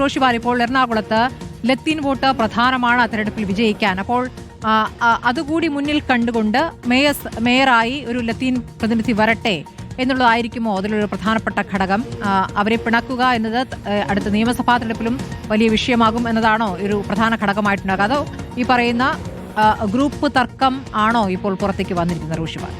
റോഷിവാൽ ഇപ്പോൾ എറണാകുളത്ത് ലത്തീൻ വോട്ട് പ്രധാനമാണ് തെരഞ്ഞെടുപ്പിൽ വിജയിക്കാൻ. അപ്പോൾ ആ, ആ, അതുകൂടി മുന്നിൽ കണ്ടുകൊണ്ട് മേയർ മേയറായി ഒരു ലത്തീൻ പ്രതിനിധി വരട്ടെ എന്നുള്ളതായിരിക്കുമോ അതിലൊരു പ്രധാനപ്പെട്ട ഘടകം? അവരെ പിണക്കുക എന്നത് അടുത്ത നിയമസഭാ തെരഞ്ഞെടുപ്പിലും വലിയ വിഷയമാകും എന്നതാണോ ഒരു പ്രധാന ഘടകമായിട്ടുണ്ടാകുക? അതോ ഈ പറയുന്ന ഗ്രൂപ്പ് തർക്കം ആണോ ഇപ്പോൾ പുറത്തേക്ക് വന്നിരിക്കുന്നത് റോഷിവാൽ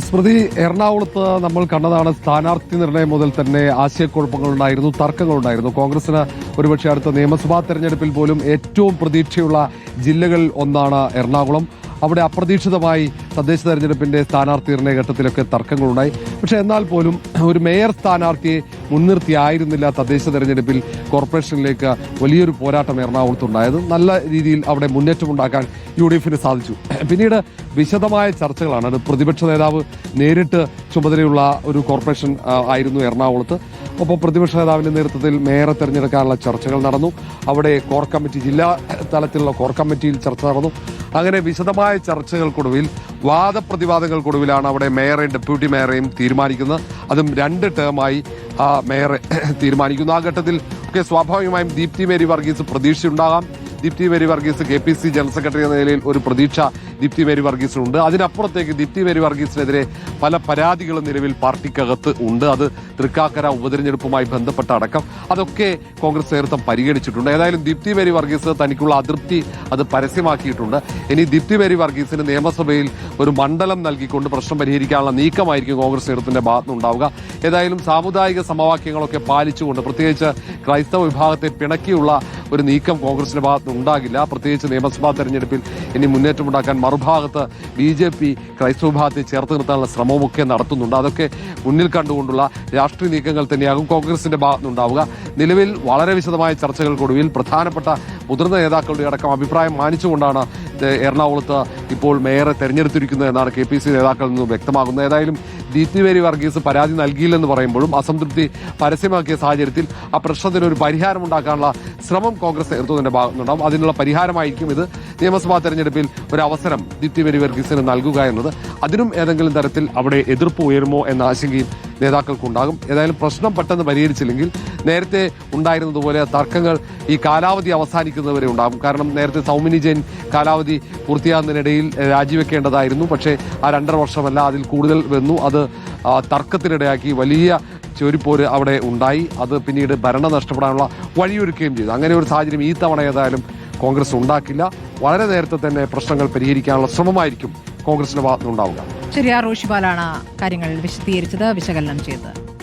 സ്മൃതി എറണാകുളത്ത് നമ്മൾ കണ്ടതാണ് സ്ഥാനാർത്ഥി നിർണയം മുതൽ തന്നെ ആശയക്കുഴപ്പങ്ങളുണ്ടായിരുന്നു തർക്കങ്ങളുണ്ടായിരുന്നു. കോൺഗ്രസിന് ഒരുപക്ഷെ അടുത്ത നിയമസഭാ തെരഞ്ഞെടുപ്പിൽ പോലും ഏറ്റവും പ്രതീക്ഷയുള്ള ജില്ലകളിൽ ഒന്നാണ് എറണാകുളം. അവിടെ അപ്രതീക്ഷിതമായി തദ്ദേശ തെരഞ്ഞെടുപ്പിന്റെ സ്ഥാനാർത്ഥി നിർണയ ഘട്ടത്തിലൊക്കെ തർക്കങ്ങളുണ്ടായി. പക്ഷേ എന്നാൽ പോലും ഒരു മേയർ സ്ഥാനാർത്ഥിയെ മുൻനിർത്തിയായിരുന്നില്ല തദ്ദേശ തെരഞ്ഞെടുപ്പിൽ കോർപ്പറേഷനിലേക്ക് വലിയൊരു പോരാട്ടം എറണാകുളത്തുണ്ടായത്. നല്ല രീതിയിൽ അവിടെ മുന്നേറ്റമുണ്ടാക്കാൻ യു ഡി എഫിന് സാധിച്ചു. പിന്നീട് വിശദമായ ചർച്ചകളാണ്. അത് പ്രതിപക്ഷ നേതാവ് നേരിട്ട് ചുമതലയുള്ള ഒരു കോർപ്പറേഷൻ ആയിരുന്നു എറണാകുളത്ത്. ഒപ്പം പ്രതിപക്ഷ നേതാവിന്റെ നേതൃത്വത്തിൽ മേയറെ തെരഞ്ഞെടുക്കാനുള്ള ചർച്ചകൾ നടന്നു. അവിടെ കോർ കമ്മിറ്റി ജില്ലാ തലത്തിലുള്ള കോർ കമ്മിറ്റിയിൽ ചർച്ച നടന്നു. അങ്ങനെ വിശദമായ ചർച്ചകൾക്കൊടുവിൽ വാദപ്രതിവാദങ്ങൾക്കൊടുവിലാണ് അവിടെ മേയറെയും ഡെപ്യൂട്ടി മേയറെയും തീരുമാനിക്കുന്നത്. അതും രണ്ട് ടേമായി ആ മേയറെ തീരുമാനിക്കുന്നു. ആ ഘട്ടത്തിൽ ഒക്കെ സ്വാഭാവികമായും Deepthi Mary Varghese പ്രതീക്ഷയുണ്ടാകാം. Deepthi Mary Varghese K P C general secretary എന്ന നിലയിൽ ഒരു പ്രതീക്ഷ ദീപ്തി മേരി വർഗീസിനുണ്ട് അതിനപ്പുറത്തേക്ക് ദീപ്തി മേരി വർഗീസിനെതിരെ പല പരാതികളും നിലവിൽ പാർട്ടിക്കകത്ത് ഉണ്ട്. അത് തൃക്കാക്കര ഉപതെരഞ്ഞെടുപ്പുമായി ബന്ധപ്പെട്ട അടക്കം അതൊക്കെ കോൺഗ്രസ് നേതൃത്വം പരിഗണിച്ചിട്ടുണ്ട്. ഏതായാലും ദീപ്തി മേരി വർഗീസ് തനിക്കുള്ള അതൃപ്തി അത് പരസ്യമാക്കിയിട്ടുണ്ട്. ഇനി ദീപ്തി മേരി വർഗീസിന് നിയമസഭയിൽ ഒരു മണ്ഡലം നൽകിക്കൊണ്ട് പ്രശ്നം പരിഹരിക്കാനുള്ള നീക്കമായിരിക്കും കോൺഗ്രസ് നേതൃത്വത്തിന്റെ ഭാഗത്തുനിന്നുണ്ടാവുക. ഏതായാലും സാമുദായിക സമവാക്യങ്ങളൊക്കെ പാലിച്ചുകൊണ്ട് പ്രത്യേകിച്ച് ക്രൈസ്തവ വിഭാഗത്തെ പിണക്കിയുള്ള ഒരു നീക്കം കോൺഗ്രസിന്റെ ഭാഗത്ത് ഉണ്ടാകില്ല പ്രത്യേകിച്ച് നിയമസഭാ തെരഞ്ഞെടുപ്പിൽ ഇനി മുന്നേറ്റമുണ്ടാക്കാൻ മറുഭാഗത്ത് ബി ജെ പി ക്രൈസ്തവ വിഭാഗത്തെ ചേർത്ത് നിർത്താനുള്ള ശ്രമമൊക്കെ നടത്തുന്നുണ്ട്. അതൊക്കെ മുന്നിൽ കണ്ടുകൊണ്ടുള്ള രാഷ്ട്രീയ നീക്കങ്ങൾ തന്നെയാകും കോൺഗ്രസിന്റെ ഭാഗത്തുനിന്നുണ്ടാവുക. നിലവിൽ വളരെ വിശദമായ ചർച്ചകൾക്കൊടുവിൽ പ്രധാനപ്പെട്ട മുതിർന്ന നേതാക്കളുടെ അടക്കം അഭിപ്രായം മാനിച്ചുകൊണ്ടാണ് എറണാകുളത്ത് ഇപ്പോൾ മേയറെ തെരഞ്ഞെടുത്തിരിക്കുന്നത് എന്നാണ് കെ പി സി നേതാക്കളിൽ നിന്നും വ്യക്തമാകുന്നത്. ഏതായാലും ദീപ്തിവേരി വർഗീസ് പരാതി നൽകിയില്ലെന്ന് പറയുമ്പോഴും അസംതൃപ്തി പരസ്യമാക്കിയ സാഹചര്യത്തിൽ ആ പ്രശ്നത്തിന് ഒരു പരിഹാരം ഉണ്ടാക്കാനുള്ള ശ്രമം കോൺഗ്രസ് നേതൃത്വത്തിന്റെ ഭാഗത്തുണ്ടാവും അതിനുള്ള പരിഹാരമായിരിക്കും ഇത്. നിയമസഭാ തെരഞ്ഞെടുപ്പിൽ ഒരു അവസരം ദീപ്തിവേരി വർഗീസിന് നൽകുക എന്നത്. അതിനും ഏതെങ്കിലും തരത്തിൽ അവിടെ എതിർപ്പ് ഉയരുമോ എന്ന ആശങ്കയും നേതാക്കൾക്കുണ്ടാകും. ഏതായാലും പ്രശ്നം പെട്ടെന്ന് പരിഹരിച്ചില്ലെങ്കിൽ നേരത്തെ ഉണ്ടായിരുന്നതുപോലെ തർക്കങ്ങൾ ഈ കാലാവധി അവസാനിക്കുന്നവരെ ഉണ്ടാകും. കാരണം നേരത്തെ സൗമിനി ജെയിൻ കാലാവധി പൂർത്തിയാകുന്നതിനിടയിൽ രാജിവെക്കേണ്ടതായിരുന്നു. പക്ഷേ ആ രണ്ടര വർഷമല്ല അതിൽ കൂടുതൽ വന്നു. അത് തർക്കത്തിനിടയാക്കി വലിയ ചൊരിപ്പോര് അവിടെ ഉണ്ടായി. അത് പിന്നീട് ഭരണം നഷ്ടപ്പെടാനുള്ള വഴിയൊരുക്കുകയും ചെയ്തു. അങ്ങനെ ഒരു സാഹചര്യം ഈ തവണ ഏതായാലും കോൺഗ്രസ് ഉണ്ടാക്കില്ല. വളരെ നേരത്തെ തന്നെ പ്രശ്നങ്ങൾ പരിഹരിക്കാനുള്ള ശ്രമമായിരിക്കും കോൺഗ്രസിന്റെ ഭാഗത്തുനിന്നുണ്ടാവുക. ശരി റോഷിപാലാണ് കാര്യങ്ങൾ വിശദീകരിച്ചത് വിശകലനം ചെയ്തത്.